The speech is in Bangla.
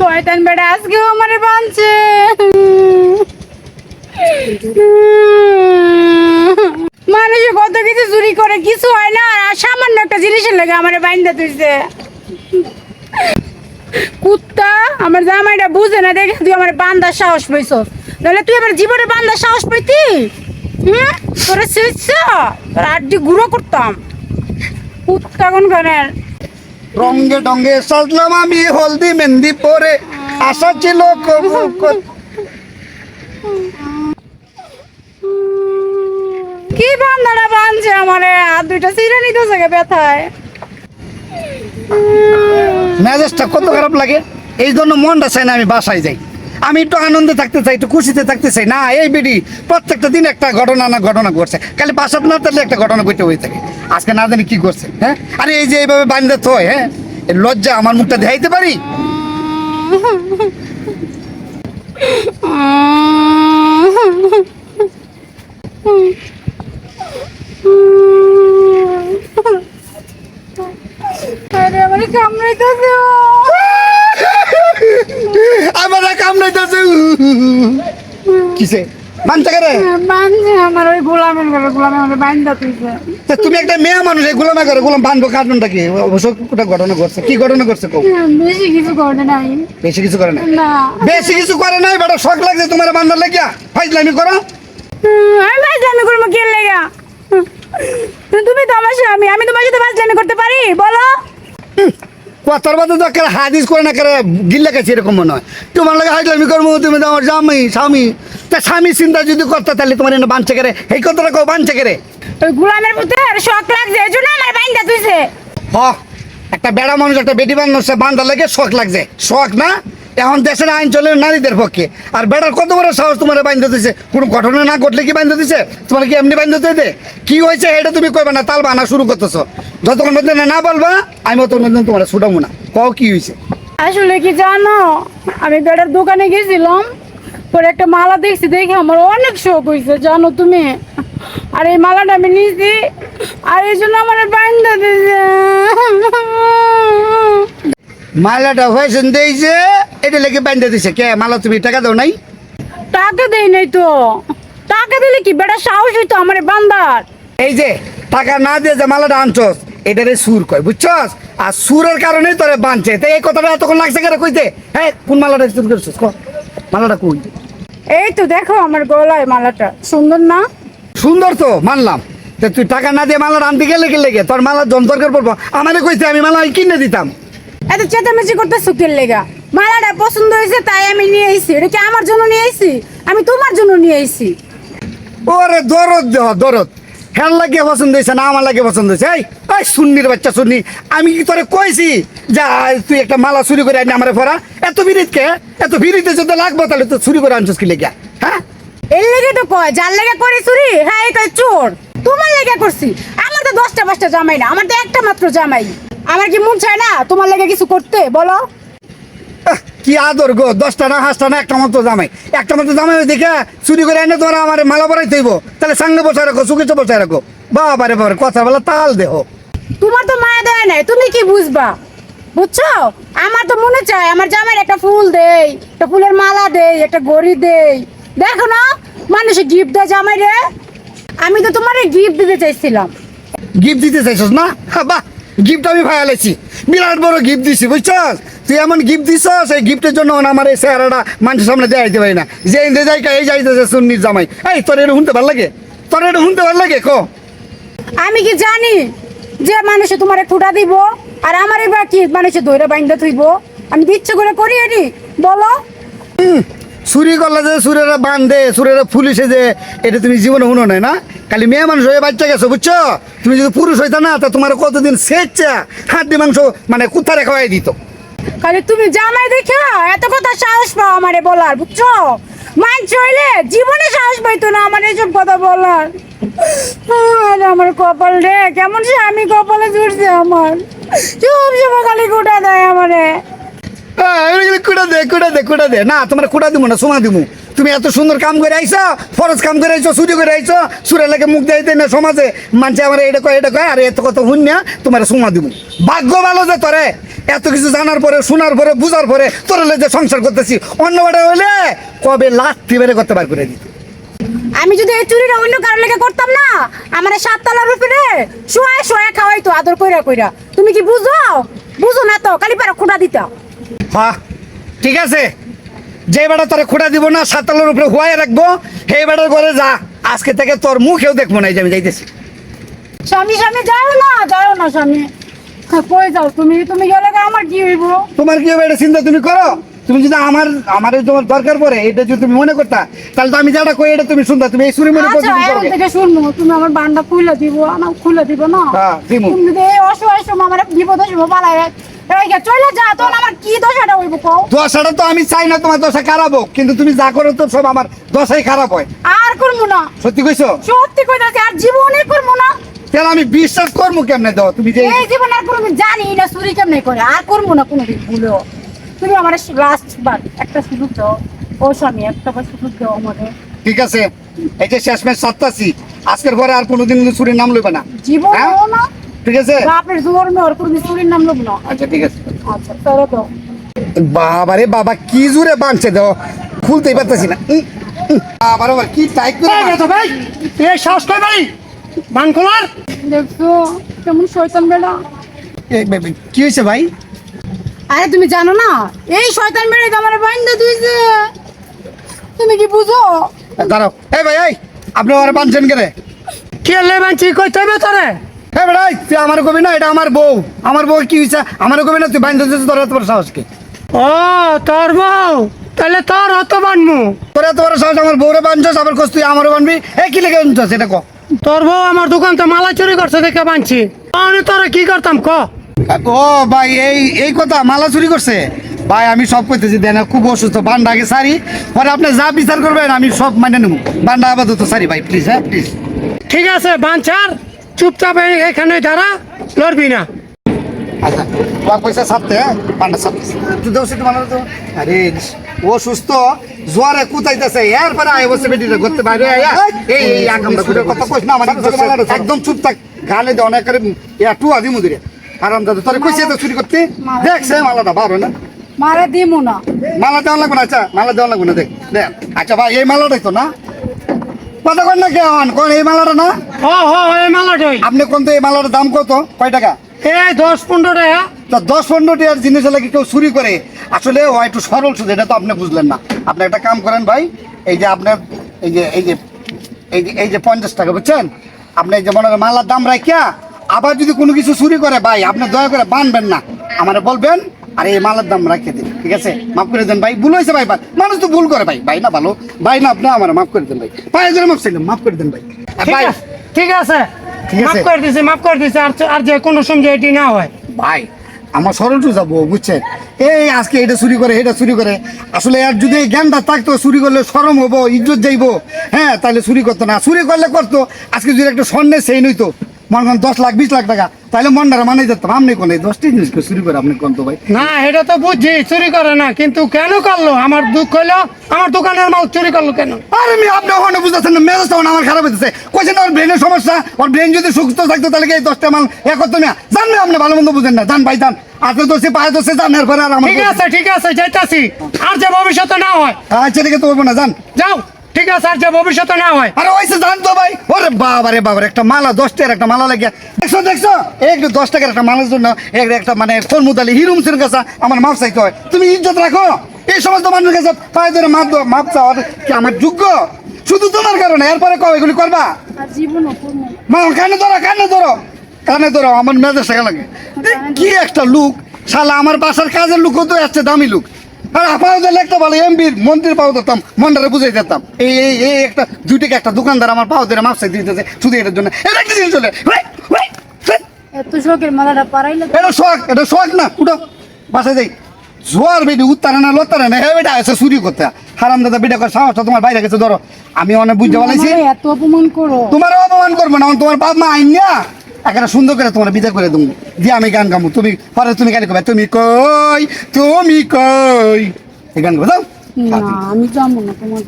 শয়তান বেড়া আজকেও আমারে বাঁধছে মানুষে কত কিছু চুরি করে, কিছু হয় না। আর সামান্য একটা জিনিসের লেগে আমার বাইন্দা তুইছে। কুত্তা, আমার জামাইটা বুঝে না, দেখে তুই আমার বান্দার সাহস পাইছ। নাহলে তুই আমার জীবনে বান্দার সাহস পাইতি? হুম? তোরা শেষ তোর আড্ডি গুঁড়ো করতাম। কুত্তা কোন কানের? রঙ্গে ডঙ্গে সাজলাম আমি হলদি মেহেন্দি পরে। আশা ছিল কবু ক- বান্দাটা বানছে আমারে? আর দুইটা চিরে নিতেছে ব্যথায়। মেজাজটা কত খারাপ লাগে? এই জন্য মনটা চাই না আমি বাসায় যাই। আমি একটু আনন্দে থাকতে চাই, একটু খুশিতে থাকতে চাই। না, এই বিডি প্রত্যেকটা দিন একটা ঘটনা না ঘটনা ঘটছে। খালি বাসাত না থাকলে একটা ঘটনা ঘটে হয়ে থাকে। আজকে না জানি কি করছে হ্যাঁ? আরে এই যে এইভাবে বান্ধে থয় হ্যাঁ? লজ্জা, আমার মুখটা দেখাইতে পারি? আমারে কামড়াইতেছে কিসে? আমার ওই গোলামের ঘরে গোলামে আমারে বাইন্দা তুইছে। তা তুমি একটা মেয়ে মানুষ এই গোলামে করে গোলাম বানবো কারণটা কি? অবশ্য একটা ঘটনা ঘটছে। কি ঘটনা ঘটছে কও? বেশি কিছু করে নাই। বেশি কিছু করে না না। বেশি কিছু করে নাই শখ লাগছে তোমার লেগিয়া? ফাইজলামি করো। আমি বাজলামি করব কে লেগা তুমি তো আমার স্বামী আমি তোমার সাথে করতে পারি? বলো। কথার মধ্যে তো একটা হাদিস করে না করে গিল্লা গেছে এরকম মনে হয়। তোমার লাগে হাইজলামি করব তুমি তো আমার জামাই স্বামী। তা স্বামী চিন্তা যদি করতে তাহলে তোমার এনে বাঁচে করে? এই কথাটা কেউ বাঞ্চে কেরে? গোলামের পুতে শখ লাগছে এই জন্য আমার বাইন্দা তুইছে। হ একটা বেড়া মানুষ একটা বেটি মানুষ বান্ধা লাগে শখ লাগছে। শখ না? এখন দেশের আইন চলে নারীদের পক্ষে। আর বেড়ার কত বড় সাহস তোমার বাইন্ধ দিছে? কোনো ঘটনা না ঘটলে কি বাইন্ধ দিছে? তোমার কি এমনি বাইন্ধ দিতে কি হয়েছে এটা তুমি কইবা না তাল বানা শুরু করতেছো। যতক্ষণ পর্যন্ত না বলবা আমি ততক্ষণ পর্যন্ত তোমার ছুটাবো না। কও কি হয়েছে? আসলে কি জানো আমি বেড়ার দোকানে গেছিলাম পরে একটা মালা দেখছি দেখে আমার অনেক শখ হয়েছে জানো তুমি? আর এই মালাটা আমি নিয়েছি আর এই জন্য আমার বান্ধা দিয়েছে মালাটা হয়েছে দিয়েছে এটা লেগে বাইন্ধ দিছে। কে মালা তুমি টাকা দাও নাই? টাকা দেই নাই তো। টাকা দিলে কি বেটা সাহস হইতো আমার বান্দার? এই যে টাকা না দিয়ে যে মালাটা আনছস এটারে সুর কয় বুঝছস? আর সুরের কারণে তোরে বানছে। তো এই কথাটা এতক্ষণ লাগছে কেন কইতে? হ্যাঁ কোন মালাটা সুর করছিস ক? মালাটা কই? এই তো দেখো আমার গলায় মালাটা। সুন্দর না? সুন্দর তো মানলাম। তা তুই টাকা না দিয়ে মালা আনতে গেলে গেলে গে তোর মালা জন দরকার পড়ব। আমাদের কইতে আমি মালা কিনে দিতাম। এত চেঁচামেচি করতে সুখের লেগা? মালাটা পছন্দ হয়েছে তাই আমি নিয়ে আইছি। এটা কি আমার জন্য নিয়ে আইছি? আমি তোমার জন্য নিয়ে আইছি। ওরে দরদ দেহ দরদ। হেল লাগে পছন্দ হয়েছে না আমার লাগে পছন্দ হয়েছে? এই এই সুন্নির বাচ্চা সুন্নি আমি কি তোরে কইছি যা তুই একটা মালা চুরি করে আনি আমার পরা এত বিরিত কে? এত বিরিতে যদি লাগবো তাহলে তো চুরি করে আনছিস কি লেগে হ্যাঁ? এর লেগে তো কয় যার লেগে করে চুরি হ্যাঁ এই এটা চোর। তোমার লেগে করছি। আমার তো দশটা পাঁচটা জামাই না আমার তো একটা মাত্র জামাই। আমার কি মন চায় না তোমার লেগে কিছু করতে? বলো। কি আদর গো? দশটা না হাঁসটা না একটা মতো জামাই। একটা মতো জামাই দেখে চুরি করে এনে তোমার আমার মালা পরাই তৈব তাহলে সঙ্গে বসায় রাখো সুখে বসায় রাখো। বাবা রে বাবারে কথা বলা তাল দেহ। তোমার তো মায়া দেয় নাই তুমি কি বুঝবা? বুঝছ? আমার তো মনে চায় আমার জামাই একটা ফুল দেই একটা ফুলের মালা দেই একটা গড়ি দেই। দেখো না মানুষে গিফট দেয় জামাই রে আমি তো তোমার গিফট দিতে চাইছিলাম। গিফট দিতে চাইছস না? হা, বাহ। গিফট আমি ভায়ালেছি বিরাট বড় গিফট দিছি বুঝছস? তুই এমন গিফট দিছস এই গিফটের জন্য আমার এই চেহারাটা মানুষের সামনে দেখাইতে পারি না। যে ইন্দে যাই এই যাইতেছে সুন্নির জামাই। এই তোর এটা শুনতে ভালো লাগে? তোর এটা শুনতে ভালো লাগে? কো। আমি কি জানি যে মানুষে তোমার ফুটা দিব আর আমার এবার কি মানুষে দইরা বাইন্দা থইব? আমি ইচ্ছে করে করি এটি? বলো। চুরি করলে যে সুরেরা বান্ধে সুরেরা পুলিশে যে এটা তুমি জীবনে শুনো নাই না? খালি মেয়ে মানুষ হয়ে বাচ্চা গেছো বুঝছ? তুমি যদি পুরুষ হইতা না তা তোমার কতদিন সেচ্ছা হাড্ডি মাংস মানে কুত্তারে খাওয়াই দিত। খালি তুমি জামাই দেখা এত কথা সাহস পাও আমারে বলার বুঝছ? মান চইলে জীবনে সাহস পাইতো না আমার এসব কথা বলার। আমার কপাল রে কেমন সে আমি কপালে জুড়ছে আমার। সব সময় খালি গোটা দেয় আমারে। কুড়া দে কুড়া দে কুটা দে। না তোমার কুড়া দিব না সোমা দিমু। তুমি এত সুন্দর কাম করে আইছো ফরজ কাম করে আইছো চুরি করে আইছো সুরে লাগে মুখ দেয় না সমাজে। মানছে আমার এটা কয় এটা কয় আর এত কত হুন না তোমার সোমা দিব। ভাগ্য ভালো যে তোরে এত কিছু জানার পরে শোনার পরে বুঝার পরে তোর যে সংসার করতেছি অন্য বেটা হলে কবে লাথি বেড়ে করতে পার করে দিত। আমি যদি এই চুরিটা অন্য কারোর লেগে করতাম না আমার সাততলার উপরে শোয়া শোয়া খাওয়াইতো আদর কইরা কইরা। তুমি কি বুঝো? বুঝো না তো কালি পারা খুঁটা দিতা। হ্যাঁ ঠিক আছে। যে বেটা তোরে খুঁড়া দিব না সাতালের উপরে হুয়াই রাখব সেই বেটার ঘরে যা। আজকে থেকে তোর মুখেও দেখব না এই যে আমি যাইতেছি। স্বামী স্বামী যাও না যাও না স্বামী। কই যাও তুমি? তুমি গেলে আমার কি হইব? তোমার কি হবে এটা চিন্তা তুমি করো? তুমি যদি আমার আমার তোমার দরকার পড়ে এটা যদি তুমি মনে করতা তাহলে তো আমি যেটা কই এটা তুমি শুনতা তুমি এই সুরি মনে আচ্ছা এখন থেকে শুনব তুমি আমার বান্ডা খুলে দিব না খুলে দিব না। হ্যাঁ, তুমি যদি এই অসহায় সময় আমার বিপদের সময় পালাই তো আমার কি দোষ এটা হইব কও? দশাটা তো আমি চাই না তোমার দশা খারাপ হোক কিন্তু তুমি যা করো তো সব আমার দশাই খারাপ হয়। আর করব না। সত্যি কইছো? সত্যি কইতাছি আর জীবনে করব না। তাহলে আমি বিশ্বাস করব কেমনে দাও? তুমি যে এই জীবন আর জানি না চুরি কেমনে করে। আর করব না কোনোদিন ভুলেও তুমি আমার লাস্ট বার একটা সুযোগ দাও। ও স্বামী একটা বার সুযোগ দাও আমাদের ঠিক আছে এই যে শেষমেশ সাতটাছি আজকের পরে আর কোনোদিন চুরির নাম লইবে না। জীবন হ্যাঁ? না ঠিক আছে? বাপের জোর মেয়ে ওর কোনোদিন চুরির নাম লোক না। আচ্ছা ঠিক আছে। আচ্ছা তাহলে দাও বাবারে বাবা কি জুড়ে বাঁধছে দাও খুলতেই পারতেছি না। বাবা কি টাইট করে এই বেটা ভাই এই সাহস কই ভাই? বান খোলার? দেখছ কেমন শয়তান বেড়া। এই বে- বে- কি হয়েছে ভাই? আরে তুমি জানো না এই শয়তান বেড়ে তো আমার বাইন্দা তুইছে তুমি কি বুঝো? দাঁড়াও। এই ভাই এই আপনি আমার বাঁধছেন কেন? কে লে বানছি কইতে হবে তোরে? হ্যাঁ বেড়াই তুই আমার কবি না এটা আমার বউ। আমার বউ কি হয়েছে আমার কবি না তুই বাঁধতে দিচ্ছিস তোর এত বড় সাহসকে ও তোর বউ? তাহলে তোর অত বানমু? তোর এত বড় সাহস আমার বউরে বাঁধছস আবার কস তুই আমারও বানবি? এই কি লেগে বাঁধছস এটা ক? তোর বউ আমার দোকান তো মালা চুরি করছে দেখে বানছি। আমি তোরা কি করতাম ক? ও ভাই এই এই কথা মালা চুরি করছে? ভাই আমি সব কইতেছি দেন খুব অসুস্থ বান্ডা আগে সারি পরে আপনি যা বিচার করবেন আমি সব মানে নেব। বান্ডা আপাতত সারি ভাই প্লিজ হ্যাঁ প্লিজ ঠিক আছে বানচার চুপচাপ এই- এখানে দাঁড়া লড়বি না। আচ্ছা তোমার পয়সা ছাপতে হ্যাঁ? বান্ডা ছাপতে। তুই দেও সেটা মানে তো। আরে ও সুস্থ জোয়ারে কুতাইতেছে। এরপরে আয় বসে বেটিটা করতে বাইরে আয়া। এই এই আকামটা করে কথা কইস না আমার একদম চুপ থাক। গালে দে অনেক করে টু আদি মুদিরে আরাম দাদা তোরে কইছে তো চুরি করতে। বারো না। মারা দিমু না। মালা দেওয়া লাগবে না? আচ্ছা মালা দেওয়া লাগবে না দেখ। দেখ। আচ্ছা ভাই এই মালাটাই তো না? কথা কন না কেমন কোন এই মালাটা না? ও হো এই মালাটাই। আপনি কোন তো এই মালাটার দাম কত? কয় টাকা? এই দশ পনেরো টাকা। তো দশ পনেরো টাকার জিনিস হলে কি কেউ চুরি করে? আসলে ও একটু সরল সুদ এটা তো আপনি বুঝলেন না। আপনি একটা কাম করেন ভাই এই যে আপনার এই যে এই যে এই যে এই যে পঞ্চাশ টাকা বুঝছেন? আপনি এই যে মনে করেন মালার দাম রাখিয়া আবার যদি কোনো কিছু চুরি করে ভাই আপনি দয়া করে বানবেন না। আমার বলবেন আর এই মালার দাম রাখে দিন ঠিক আছে? মাফ করে দেন ভাই ভুল হয়েছে ভাই ভাই। মানুষ তো ভুল করে ভাই। ভাই না ভালো। ভাই না আপনি আমার মাফ করে দেন ভাই। ভাই ধরে মাফ চাইলাম মাফ করে দেন ভাই। ভাই। ঠিক আছে। মাফ করে দিছে মাফ করে দিছে আর আর যে কোনো সময় এটি না হয়। ভাই আমার সরল তো যাব বুঝছেন? এই আজকে এটা চুরি করে এটা চুরি করে। আসলে আর যদি জ্ঞানটা থাকতো চুরি করলে সরম হব ইজ্জত যাইবো। হ্যাঁ তাহলে চুরি করতো না। চুরি করলে করতো। আজকে যদি একটা স্বর্ণের সেই নইতো মনে করেন দশ লাখ বিশ লাখ টাকা তাহলে মনটা মানে যেতাম। আপনি কোন দশটি জিনিস চুরি করে আপনি কোন তো ভাই? না এটা তো বুঝছি চুরি করে না কিন্তু কেন করল? আমার দুঃখ হইল আমার দোকানের মাল চুরি করল কেন? আরে আমি আপনি ওখানে বুঝতেছেন না মেজাজ তখন আমার খারাপ হইতেছে। কইছেন ওর ব্রেনের সমস্যা ওর ব্রেন যদি সুস্থ থাকতো তাহলে কি এই দশটা মাল এ করতো না? জান না আপনি ভালো মন্দ বুঝেন না। জান ভাই জান। আজকে দোষে পায়ে দোষে জান এরপরে আর আমার ঠিক আছে ঠিক আছে যাইতাছি। আর যে ভবিষ্যতে না হয়। আচ্ছা ঠিক আছে তো না জান। যাও। ঠিক আছে আর যে ভবিষ্যতে না হয়। আরে ওইসে জানতো ভাই। ওরে বাবারে বাবারে একটা মালা দশ টাকার একটা মালা লাগিয়া। দেখছ দেখছ? এই একটু দশ টাকার একটা মালার জন্য এক একটা মানে কর্মতালি হিরুমসের কাছে আমার মাপ চাইতে হয়। তুমি ইজ্জত রাখো। এই সমস্ত মানুষের কাছে পায়ে ধরে মাপ দাও মাপ চাও কি আমার যোগ্য? শুধু তোমার কারণে এরপরে কও এগুলি করবা? মা কানে ধরো কানে ধরো। কানে ধরো আমার মেজাজ লাগে। কি একটা লুক। শালা আমার বাসার কাজের লুক তো আসছে দামি লুক। আর আপাও দিলে একটা ভালো এমপির মন্ত্রীর পাও দিতাম মন্ডারে বুঝাই দিতাম। এই এই এই একটা দুই টাকা একটা দোকানদার আমার পাও ধরে মাপসাই দিতেছে শুধু এটার জন্য। এটা জিনিস চলে। এত শোকের মালাটা পারাইলে এটা শখ এটা শখ না উঠো বাসায় যাই। জোয়ার বেডি উত্তারে না লত্তারে না হে বেটা এসে চুরি করতে হারাম দাদা বেটা করে সাহসটা তোমার বাইরে গেছে ধরো। আমি অনেক বুঝতে পারছি। এত অপমান করো। তোমার অপমান করব না তোমার বাপ মা আইন না এখানে সুন্দর করে তোমার বিদায় করে দেবো। দিয়ে আমি গান গাবো, তুমি পরে তুমি গান করবে, তুমি কই তুমি কই? এই গান যাও। না, আমি যাব না তোমার